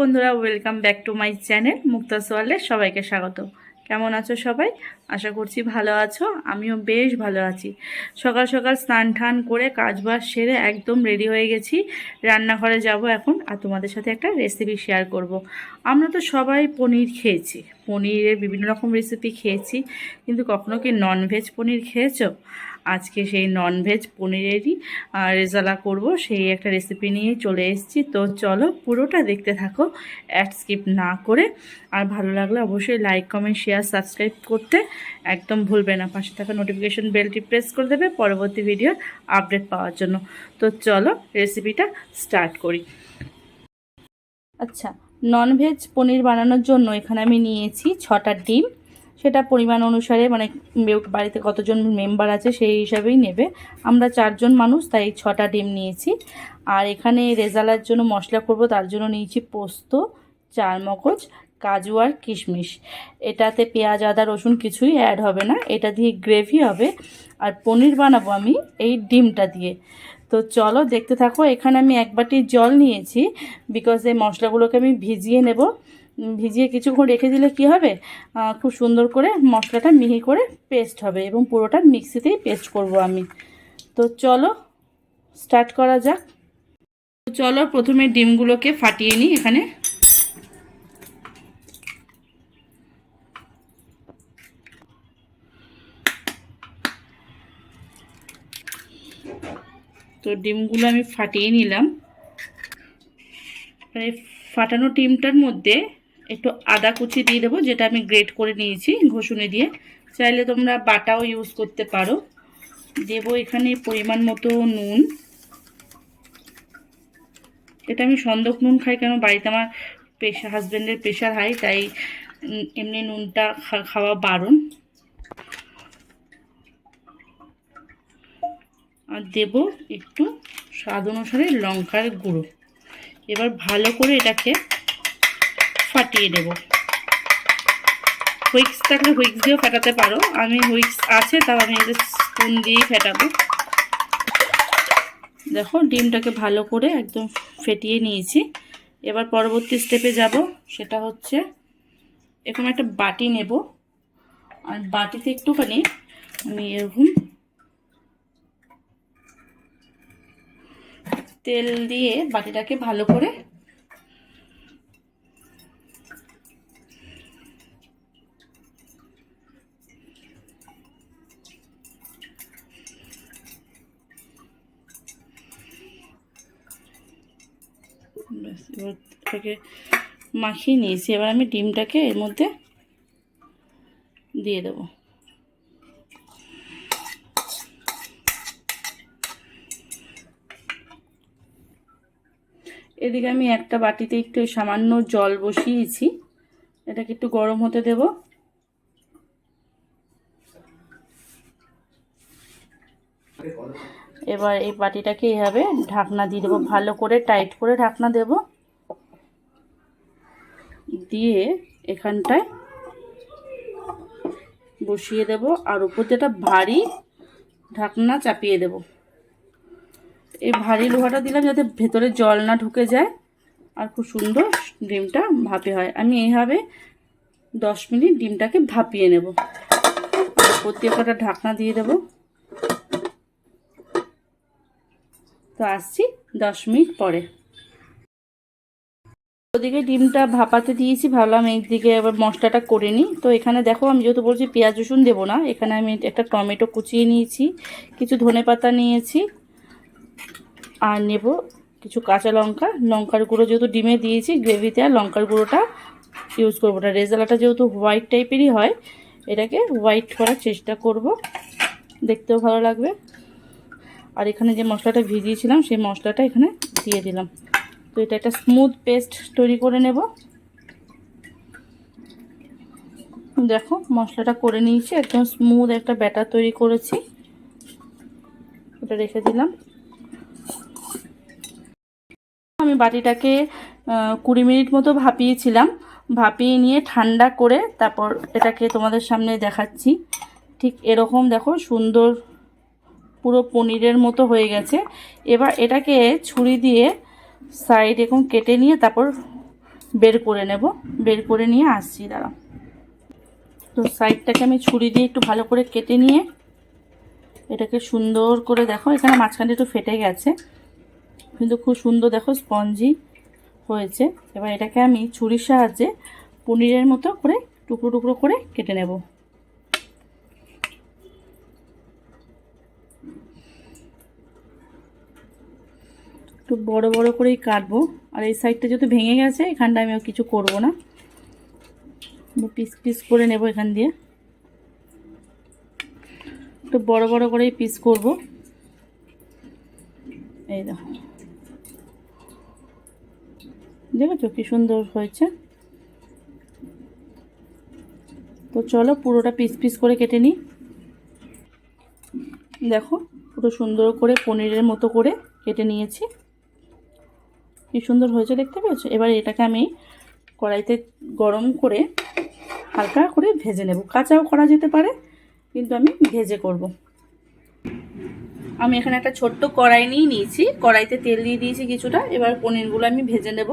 বন্ধুরা welcome back to my channel Mukta সোয়ালে সবাইকে স্বাগত। কেমন আছো সবাই? আশা করছি ভালো আছো, আমিও বেশ ভালো আছি। সকাল সকাল স্নান টান করে কাজ কাজবাজ সেরে একদম রেডি হয়ে গেছি। রান্নাঘরে যাব এখন আর তোমাদের সাথে একটা রেসিপি শেয়ার করব। আমরা তো সবাই পনির খেয়েছি। পনিরের বিভিন্ন রকম রেসিপি খেয়েছি। কিন্তু কখনো কি ননভেজ পনির খেয়েছো? আজকে সেই ননভেজ পনিরেরই রেজালা করব। সেই একটা রেসিপি নিয়ে চলে এসেছি। তো চলো পুরোটা দেখতে থাকো অ্যাড স্কিপ না করে। আর ভালো লাগলে অবশ্যই লাইক কমেন্ট শেয়ার সাবস্ক্রাইব করতে একদম ভুলবে না। পাশে থাকা নোটিফিকেশন বেলটি প্রেস করে দেবে পরবর্তী ভিডিওর আপডেট পাওয়ার জন্য। তো চলো রেসিপিটা স্টার্ট করি। আচ্ছা ননভেজ পনির বানানোর জন্য এখানে আমি নিয়েছি ছটা ডিম। সেটা পরিমাণ অনুসারে মানে বাড়িতে কতজন মেম্বার আছে সেই হিসাবেই নেবে। আমরা চারজন মানুষ, তাই ছটা ডিম নিয়েছি। আর এখানে রেজালার জন্য মশলা করব, তার জন্য নিয়েছি পোস্ত চার মগজ কাজু আর কিশমিশ। এটাতে পেঁয়াজ, আদা, রসুন কিছুই অ্যাড হবে না, এটা দিয়ে গ্রেভি হবে। আর পনির বানাবো আমি এই ডিমটা দিয়ে। তো চলো দেখতে থাকো, এখানে আমি এক বাটি জল নিয়েছি বিকজ এই মশলাগুলোকে আমি ভিজিয়ে নেব। ভিজিয়ে কিছুক্ষণ রেখে দিলে কি হবে? খুব সুন্দর করে মশলাটা মিহি করে পেস্ট হবে এবং পুরোটা মিক্সিতেই পেস্ট করব আমি। তো চলো স্টার্ট করা যাক। চলো, প্রথমে ডিমগুলোকে ফাটিয়ে নিই এখানে। তো ডিমগুলো আমি ফাটিয়ে নিলাম। ফাটানো ডিমটার মধ্যে একটু আদা কুচি দিয়ে দেবো, যেটা আমি গ্রেট করে নিয়েছি ঘষুনে দিয়ে। চাইলে তোমরা বাটাও ইউজ করতে পারো। দেবো এখানে পরিমাণ মতো নুন। এটা আমি সন্দক নুন খাই কেন? বাড়িতে আমার প্রেশার হাজব্যান্ডের প্রেশার হাই তাই এমনি নুনটা খাওয়া বারণ। আর দেব একটু স্বাদ অনুসারে লঙ্কার গুঁড়ো। এবার ভালো করে এটাকে ফাটিয়ে দেব। হুইক্স থাকলে হুইক্স দিয়েও ফেটাতে পারো। আমি হুইক্স আছে, তাও আমি এটা স্পুন দিয়েই ফাটাবো। দেখো, ডিমটাকে ভালো করে একদম ফেটিয়ে নিয়েছি। এবার পরবর্তী স্টেপে যাব, সেটা হচ্ছে এরকম একটা বাটি নেব। আর বাটিতে একটুখানি আমি এরকম তেল দিয়ে বাটিটাকে ভালো করে এবার এটাকে মাখিয়ে নিয়েছি। এবার আমি ডিমটাকে এর মধ্যে দিয়ে দেবো। এদিকে আমি একটা বাটিতে একটু সামান্য জল বসিয়েছি। এটাকে একটু গরম হতে দেব। এবার এই বাটিটাকে এইভাবে ঢাকনা দিয়ে দেবো। ভালো করে টাইট করে ঢাকনা দেব। দিয়ে এখানটায় বসিয়ে দেব আর উপর যেটা ভারী ঢাকনা চাপিয়ে দেবো। এই ভারী লোহাটা দিলাম যাতে ভেতরে জল না ঢুকে যায় আর খুব সুন্দর ডিমটা ভাপে হয়। আমি এইভাবে দশ মিনিট ডিমটাকে ভাপিয়ে নেব। প্রত্যেকটা ঢাকনা দিয়ে দেব। তো আসছি দশ মিনিট পরে। ওদিকে ডিমটা ভাপাতে দিয়েছি, ভাবলাম এইদিকে আবার মশলাটা করে নিই। তো এখানে দেখো, আমি যেহেতু বলছি পেঁয়াজ রসুন দেবো না, এখানে আমি একটা টমেটো কুচিয়ে নিয়েছি, কিছু ধনে পাতা নিয়েছি, আর নেব কিছু কাঁচা লঙ্কা। লঙ্কার গুঁড়ো যেহেতু ডিমে দিয়েছি, গ্রেভিতে আর লঙ্কার গুঁড়োটা ইউজ করব না। রেজালাটা যেহেতু হোয়াইট টাইপেরই হয়, এটাকে হোয়াইট করার চেষ্টা করব। দেখতেও ভালো লাগবে। আর এখানে যে মশলাটা ভিজিয়েছিলাম, সেই মশলাটা এখানে দিয়ে দিলাম। তো এটা একটা স্মুথ পেস্ট তৈরি করে নেব। দেখো, মশলাটা করে নিয়েছি, একদম স্মুথ একটা ব্যাটার তৈরি করেছি। ওটা রেখে দিলাম। আমি বাটিটাকে কুড়ি মিনিট মতো ভাপিয়েছিলাম। ভাপিয়ে নিয়ে ঠান্ডা করে তারপর এটাকে তোমাদের সামনে দেখাচ্ছি। ঠিক এরকম দেখো, সুন্দর পুরো পনিরের মতো হয়ে গেছে। এবার এটাকে ছুরি দিয়ে সাইড এরকম কেটে নিয়ে তারপর বের করে নেব। বের করে নিয়ে আসছি দাঁড়া তো সাইডটাকে আমি ছুরি দিয়ে একটু ভালো করে কেটে নিয়ে এটাকে সুন্দর করে দেখো, এখানে মাঝখানটা একটু ফেটে গেছে। কিন্তু খুব সুন্দর দেখো, স্পঞ্জি হয়েছে। এবার এটাকে আমি ছুরির সাহায্যে পনিরের মতো করে টুকরো টুকরো করে কেটে নেব। একটু বড় বড় করেই কাটবো। আর এই সাইডটা যেহেতু ভেঙে গেছে, এখানটা আমি কিছু করব না। পিস পিস করে নেব এখান দিয়ে। একটু বড় বড় করেই পিস করব। এই দেখো। দেখেছ কি সুন্দর হয়েছে? তো চলো পুরোটা পিস পিস করে কেটে নিই। দেখো, পুরো সুন্দর করে পনিরের মতো করে কেটে নিয়েছি। কি সুন্দর হয়েছে দেখতে পেয়েছ? এবার এটাকে আমি কড়াইতে গরম করে হালকা করে ভেজে নেব। কাঁচাও করা যেতে পারে, কিন্তু আমি ভেজে করব। আমি এখানে একটা ছোট্ট কড়াই নিয়ে নিয়েছি। কড়াইতে তেল দিয়ে দিয়েছি কিছুটা। এবার পনিরগুলো আমি ভেজে নেব।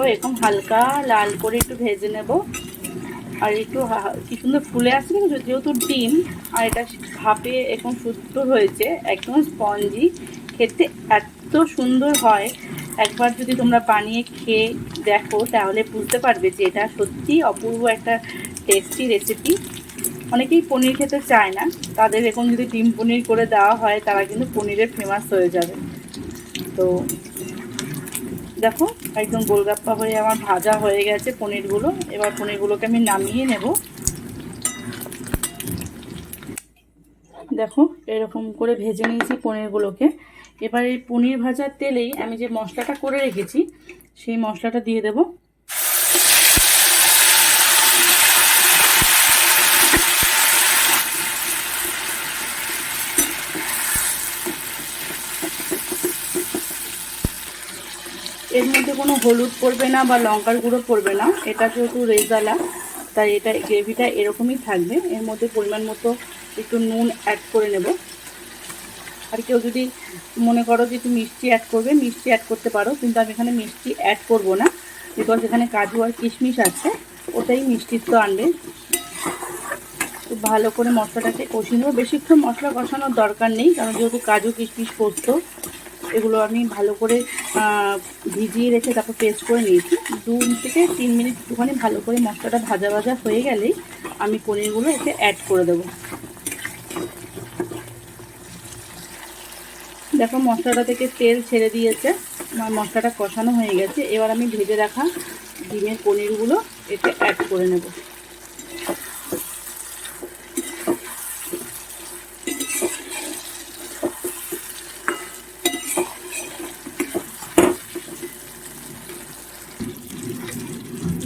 দেখো, এরকম হালকা লাল করে একটু ভেজে নেব। আর একটু কি সুন্দর ফুলে আসছে না যেহেতু ডিম, আর এটা ভাপে এরকম সুস্থ হয়েছে, একদম স্পঞ্জি, খেতে এত সুন্দর হয়। একবার যদি তোমরা বানিয়ে খেয়ে দেখো, তাহলে বুঝতে পারবে যে এটা সত্যি অপূর্ব একটা টেস্টি রেসিপি অনেকেই পনির খেতে চায় না, তাদের এখন যদি ডিম পনির করে দেওয়া হয়, তারা কিন্তু পনিরের ফেমাস হয়ে যাবে। তো দেখো, একদম গোলগাপ্পা হয়ে আমার ভাজা হয়ে গেছে পনিরগুলো। এবার পনিরগুলোকে আমি নামিয়ে নেব। দেখো, এরকম করে ভেজে নিয়েছি পনিরগুলোকে। এবার এই পনির ভাজার তেলেই আমি যে মশলাটা করে রেখেছি, সেই মশলাটা দিয়ে দেব এর মধ্যে কোনো হলুদ পড়বে না বা লঙ্কার গুঁড়ো পড়বে না। এটা যেহেতু রেজালা তাই এটা গ্রেভিটা এরকমই থাকবে। এর মধ্যে পরিমাণ মতো একটু নুন অ্যাড করে নেব। আর কেউ যদি মনে করো যে একটু মিষ্টি অ্যাড করবে, মিষ্টি অ্যাড করতে পারো, কিন্তু আমি এখানে মিষ্টি অ্যাড করব না বিকজ এখানে কাজু আর কিশমিশ আছে, ওটাই মিষ্টির তো আনবে ভালো করে মশলাটাকে কষিয়ে নেব। বেশিক্ষণ মশলা কষানোর দরকার নেই, কারণ যেহেতু কাজু, কিশমিশ পোস্ত এগুলো আমি ভালো করে ভিজিয়ে রেখে তারপর পেস্ট করে নিয়েছি। দু থেকে তিন মিনিট একটুখানি ভালো করে মশলাটা ভাজা ভাজা হয়ে গেলেই আমি পনিরগুলো এতে অ্যাড করে দেবো। দেখো মশলাটা থেকে তেল ছেড়ে দিয়েছে, আমার মশলাটা কষানো হয়ে গেছে। এবার আমি ভেজে রাখা ডিমের পনিরগুলো এতে অ্যাড করে নেব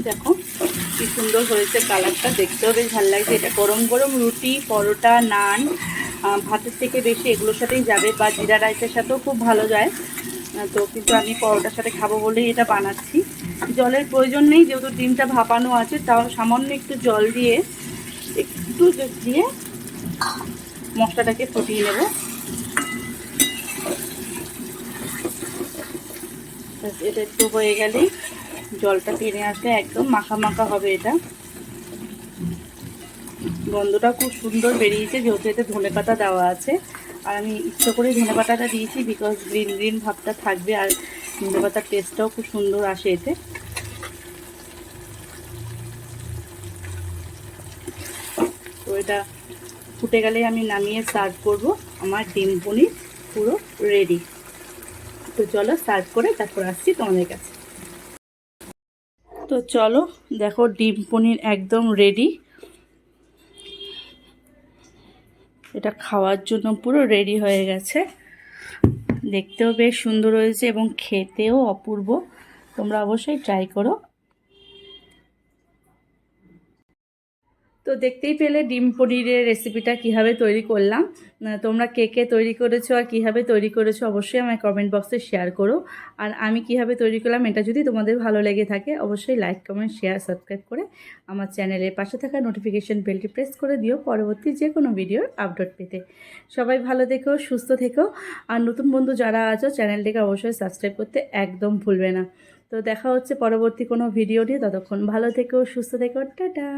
দেখো কি সুন্দর হয়েছে কালারটা, দেখতেও বেশ ভালো লাগছে। এটা গরম গরম রুটি, পরোটা, নান ভাতের থেকে বেশি এগুলোর সাথেই যাবে বা জিরা রাইসের সাথেও খুব ভালো যায়। তো কিন্তু আমি পরোটার সাথে খাব বলেই এটা বানাচ্ছি। জলের প্রয়োজন নেই, যেহেতু ডিমটা ভাপানো আছে, তাও সামান্য একটু জল দিয়ে, একটু দিয়ে মশলাটাকে ফুটিয়ে নেব। এটা একটু হয়ে গেলেই জলটা টেনে আসলে একদম মাখা মাখা হবে এটা। গন্ধটা খুব সুন্দর বেরিয়েছে, যেহেতু এতে ধনে পাতা দেওয়া আছে। আর আমি ইচ্ছে করে ধনে পাতাটা দিয়েছি বিকজ গ্রিন গ্রিন ভাবটা থাকবে আর ধনে পাতার টেস্টটাও খুব সুন্দর আসে এতে। তো এটা ফুটে গেলে আমি নামিয়ে সার্ভ করব। আমার ডিম পনির পুরো রেডি তো চলো সার্ভ করে তারপর আসছি তোমাদের কাছে। তো চলো, দেখো ডিম পনির একদম রেডি এটা খাওয়ার জন্য পুরো রেডি হয়ে গেছে। দেখতেও বেশ সুন্দর হয়েছে এবং খেতেও অপূর্ব। তোমরা অবশ্যই ট্রাই করো। তো দেখতেই পেলে ডিম পনিরের রেসিপিটা কীভাবে তৈরি করলাম। তোমরা কে কে তৈরি করেছ আর কীভাবে তৈরি করেছ অবশ্যই আমার কমেন্ট বক্সে শেয়ার করো। আর আমি কীভাবে তৈরি করলাম এটা যদি তোমাদের ভালো লেগে থাকে, অবশ্যই লাইক কমেন্ট শেয়ার সাবস্ক্রাইব করে আমার চ্যানেলের পাশে থাকা নোটিফিকেশন বেলটি প্রেস করে দিও পরবর্তী যে কোনো ভিডিওর আপডেট পেতে। সবাই ভালো থেকো, সুস্থ থেকো। আর নতুন বন্ধু যারা আছো চ্যানেলটিকে অবশ্যই সাবস্ক্রাইব করতে একদম ভুলবে না। তো দেখা হচ্ছে পরবর্তী কোনো ভিডিও নিয়ে। ততক্ষণ ভালো থেকো, সুস্থ থেকো। টাটা!